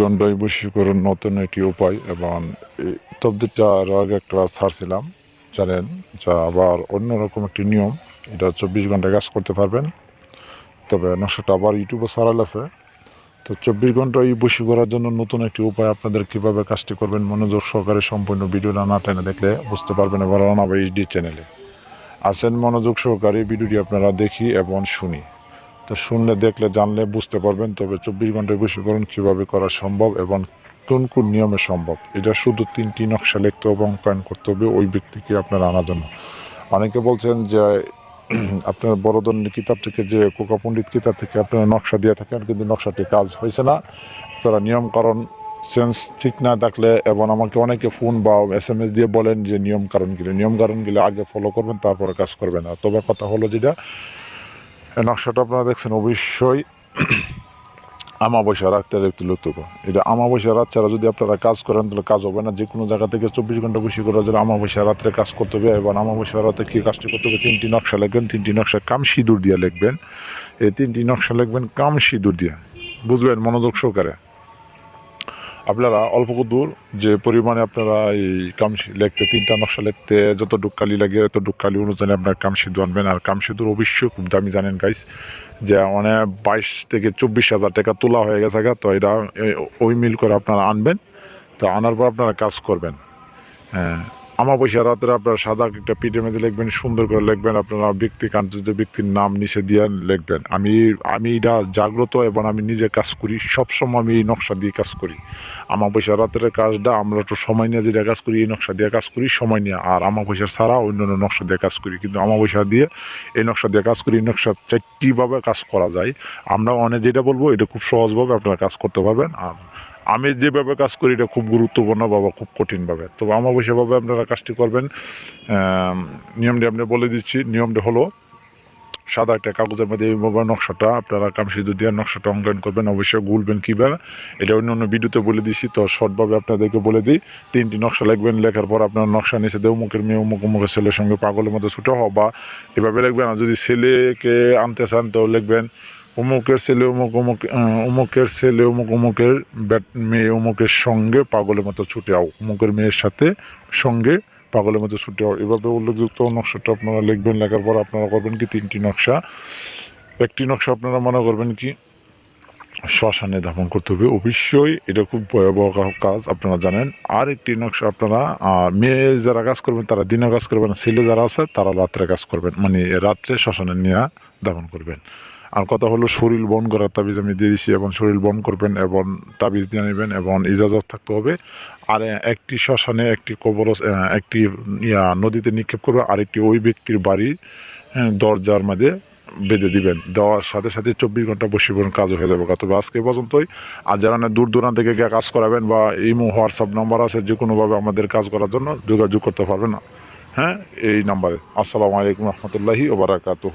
গন্ডাই বশীকরণ নতুন একটি উপায় এবং এই তবদিটা আরও আগে একটা ছাড়ছিলাম জানেন, যা আবার অন্যরকম একটি নিয়ম, এটা চব্বিশ ঘণ্টা কাজ করতে পারবেন। তবে নকশাটা আবার ইউটিউবে সারাল আছে। তো চব্বিশ ঘণ্টা এই বসি করার জন্য নতুন একটি উপায় আপনাদের কীভাবে কাজটি করবেন, মনোযোগ সহকারে সম্পূর্ণ ভিডিওটা না টেনে দেখলে বুঝতে পারবেন এবার রানাবা এইচডি চ্যানেলে। আসেন মনোযোগ সহকারে ভিডিওটি আপনারা দেখি এবং শুনি। তো শুনলে, দেখলে, জানলে বুঝতে পারবেন। তবে চব্বিশ ঘন্টায় বশীকরণ কীভাবে করা সম্ভব এবং কোন কোন নিয়মে সম্ভব, এটা শুধু তিনটি নকশা লিখতে হবে, অঙ্কায়ন করতে হবে, ওই ব্যক্তিকে আপনার আনার জন্য অনেকে বলছেন যে, আপনার বড় কিতাব থেকে যে কোকা পণ্ডিত কিতাব থেকে আপনারা নকশা দিয়ে থাকেন, কিন্তু নকশাটি কাজ হয়েছে না। তারা নিয়মকানুন সেন্স ঠিক না থাকলে, এবং আমাকে অনেকে ফোন বা এস এম এস দিয়ে বলেন যে নিয়ম কারণগুলো নিয়ম কারণগুলো আগে ফলো করবেন, তারপরে কাজ করবেন না। তবে কথা হলো যেটা নকশাটা আপনারা দেখছেন, অবশ্যই আমাবস্যা রাত্রে একটি লক্ষ্য এটা আমাবস্যা রাত ছাড়া যদি আপনারা কাজ করেন, তাহলে কাজ হবে না। যে কোনো জায়গা থেকে চব্বিশ ঘণ্টা বসে করার জন্য আমাবস্যা রাত্রে কাজ করতে হবে, এবং আমাবস্যা রাতে কী কাজটি করতে হবে, তিনটি নকশা লিখবেন, তিনটি নকশা কাম সিঁদুর দিয়ে লিখবেন। এই তিনটি নকশা লিখবেন কাম সিঁদুর দিয়ে। বুঝবেন মনোযোগ সহকারে। আপনারা অল্প দূর যে পরিমাণে আপনারা এই কামসি লেখতে, তিনটা নকশা লিখতে যত ডুকালি লাগে তত ডুকালি অনুযায়ী আপনার কামসিদু আনবেন। আর কামসিদুর অবশ্যই খুব দামি জানেন গাইস যে মানে বাইশ থেকে চব্বিশ হাজার টাকা তোলা হয়ে গেছে তো এটা ওই মিল করে আপনারা আনবেন। তো আনার পর আপনারা কাজ করবেন। হ্যাঁ। আমাবস্যা রাত্রে আপনারা সাদা একটা পিঠে মেঝে লিখবেন, সুন্দর করে লিখবেন, আপনারা ব্যক্তি কান্তর্য ব্যক্তির নাম নিচে দিয়ে লিখবেন। আমি আমি এটা জাগ্রত এবং আমি নিজে কাজ করি, সবসময় আমি এই নকশা দিয়ে কাজ করি। আমাবস্যা রাত্রের কাজটা আমরা তো সময় নিয়ে যেটা কাজ করি, এই নকশা দিয়ে কাজ করি, সময় নিয়ে। আর আমাবস্যা ছাড়া অন্য অন্য নকশা দিয়ে কাজ করি। কিন্তু আমাবস্যা দিয়ে এই নকশা দিয়ে কাজ করি, এই নকশা চারটিভাবে কাজ করা যায়। আমরা অনেক যেটা বলব, এটা খুব সহজভাবে আপনারা কাজ করতে পারবেন। আর আমি যেভাবে কাজ করি, এটা খুব গুরুত্বপূর্ণ বাবা, খুব কঠিনভাবে। তো আমাবস্যাভাবে আপনারা কাজটি করবেন। নিয়মটি আপনি বলে দিচ্ছি, নিয়মটা হলো সাদা একটা কাগজের মধ্যে এইভাবে নকশাটা, আপনারা কামসিদু দিয়ে নকশাটা অঙ্কন করবেন, অবশ্যই গুলবেন কীভাবে এটা অন্য অন্য ভিডিওতে বলে দিচ্ছি তো শর্টভাবে আপনাদেরকে বলে দিই, তিনটি নকশা লিখবেন, লেখার পর আপনার নকশা নিচে দেয় অমুকের মেয়ে, অমুক অমুকের ছেলের সঙ্গে পাগলের মতো ছুটো হওয়া বা এভাবে লিখবেন। আর যদি ছেলেকে আনতে চান, তো লিখবেন অমুকের ছেলে অমুক অমুক অমুকের ছেলে অমুক, অমুকের ব্যাট, মেয়ে অমুকের সঙ্গে পাগলের মতো ছুটে আও। অমুকের মেয়ের সাথে সঙ্গে পাগলের মতো ছুটে আও। এভাবে উল্লেখযুক্ত নকশাটা আপনারা লিখবেন, লেখার পর আপনারা করবেন কি তিনটি নকশা। একটি নকশা আপনারা মনে করবেন কি, শ্মশানে দাফন করতে হবে। অবশ্যই এটা খুব ভয়াবহ কাজ, আপনারা জানেন। আর একটি নকশা আপনারা মেয়ে যারা কাজ করবেন, তারা দিনে কাজ করবেন, ছেলে যারা আছে, তারা রাত্রে কাজ করবেন। মানে রাত্রে শ্মশানে নিয়ে দাফন করবেন। আর কথা হলো শরীর বন করার তাবিজ আমি দিয়ে দিচ্ছি এবং শরীর বন করবেন এবং তাবিজ দিয়ে নেবেন এবং ইজাজত থাকতে হবে। আর একটি শ্মশানে একটি কবর একটি, ইয়া, নদীতে নিক্ষেপ করবে আরেকটি ওই ব্যক্তির বাড়ির দরজার মধ্যে বেঁধে দিবেন। দেওয়ার সাথে সাথে চব্বিশ ঘণ্টা বসীকরণ কাজ হয়ে যাবে। তবে আজকে পর্যন্তই। আর যারা না দূর দূরান্ত থেকে কাজ করাবেন বা ইমো, হোয়াটসঅ্যাপ নাম্বার আছে, যে কোনোভাবে আমাদের কাজ করার জন্য যোগাযোগ করতে পারবেন হ্যাঁ এই নাম্বারে। আসসালামু আলাইকুম রহমতুল্লাহি ওবরাকাতুহ